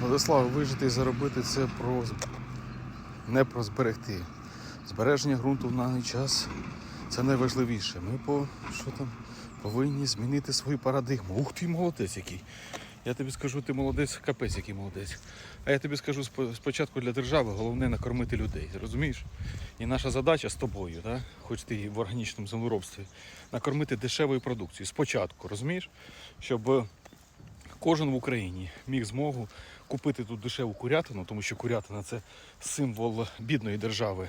Владислав, вижити і заробити це про не про зберегти. Збереження ґрунту в даний час це найважливіше. Ми по що там повинні змінити свою парадигму. Ух ти, молодець який. Я тобі скажу, ти молодець, капець який молодець. А я тобі скажу спочатку для держави головне накормити людей. Розумієш? І наша задача з тобою, да? хоч ти в органічному землеробстві, накормити дешевою продукцією. Спочатку, розумієш? Щоб е, кожен в Україні міг змогу купити тут дешеву курятину, тому що курятина це символ бідної держави.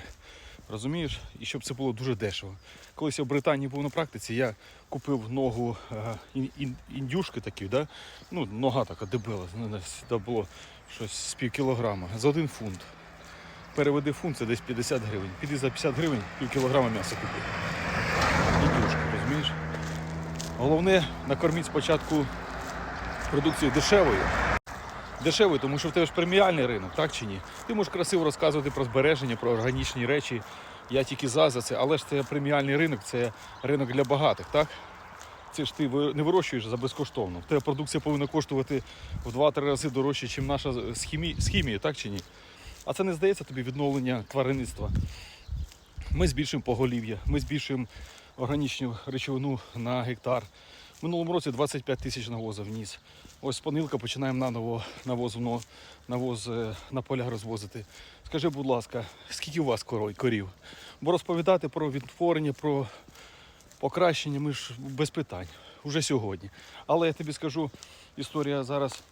Розумієш? І щоб це було дуже дешево. Колись я в Британії був на практиці, я купив ногу е, ін- ін- індюшки такі, да? ну, нога така дебела, ну, це було щось з пів кілограма за один фунт. Переведи фунт, це десь 50 гривень. Піди за 50 гривень пів кілограма м'яса купи. Індюшки, розумієш? Головне накорміть спочатку продукцію дешевою. Дешевою, тому що в тебе ж преміальний ринок, так чи ні? Ти можеш красиво розказувати про збереження, про органічні речі. Я тільки за за це, але ж це преміальний ринок, це ринок для багатих, так? Це ж ти не вирощуєш за безкоштовно. В тебе продукція повинна коштувати в 2-3 рази дорожче, ніж наша з хімії, з хімії, так чи ні? А це не здається тобі відновлення тваринництва. Ми збільшуємо поголів'я, ми збільшуємо органічну речовину на гектар. Минулому році 25 тисяч навозів вніс. Ось з понеділка починаємо наново навоз, навоз е, на поля розвозити. Скажи, будь ласка, скільки у вас корів? Бо розповідати про відтворення, про покращення ми ж без питань, уже сьогодні. Але я тобі скажу, історія зараз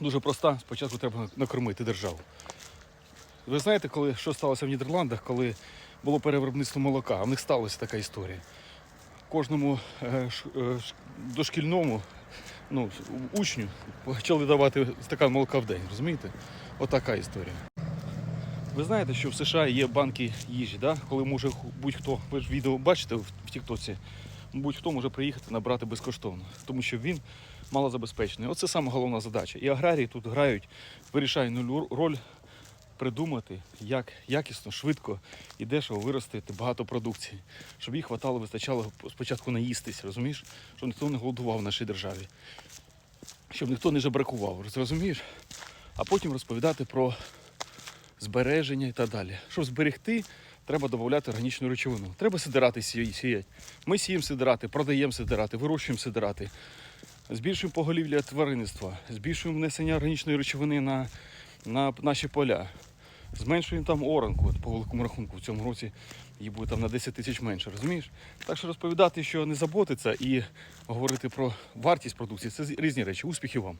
дуже проста. Спочатку треба накормити державу. Ви знаєте, коли що сталося в Нідерландах, коли було перевиробництво молока? В них сталася така історія. Кожному е, е, дошкільному ну, учню почали давати стакан молока в день, розумієте? Отака історія. Ви знаєте, що в США є банки їжі, да? коли може будь-хто, ви ж відео бачите в Тіктоці, будь-хто може приїхати набрати безкоштовно, тому що він малозабезпечений. Оце саме головна задача. І аграрії тут грають вирішальну роль придумати, як якісно, швидко і дешево виростити багато продукції, щоб їх хватало, вистачало спочатку наїстись, розумієш? Щоб ніхто не голодував в нашій державі, щоб ніхто не жебракував, розумієш? А потім розповідати про збереження і так далі. Щоб зберегти, треба додати органічну речовину. Треба сидирати сі- сіяти. Ми сіємо сидирати, продаємо сидирати, вирощуємо сидирати. Збільшуємо поголів'я тваринництва, збільшуємо внесення органічної речовини на, на наші поля. Зменшуємо там оранку от по великому рахунку в цьому році її буде там на 10 тисяч менше, розумієш? Так що розповідати, що не заботиться, і говорити про вартість продукції це різні речі. Успіхів вам!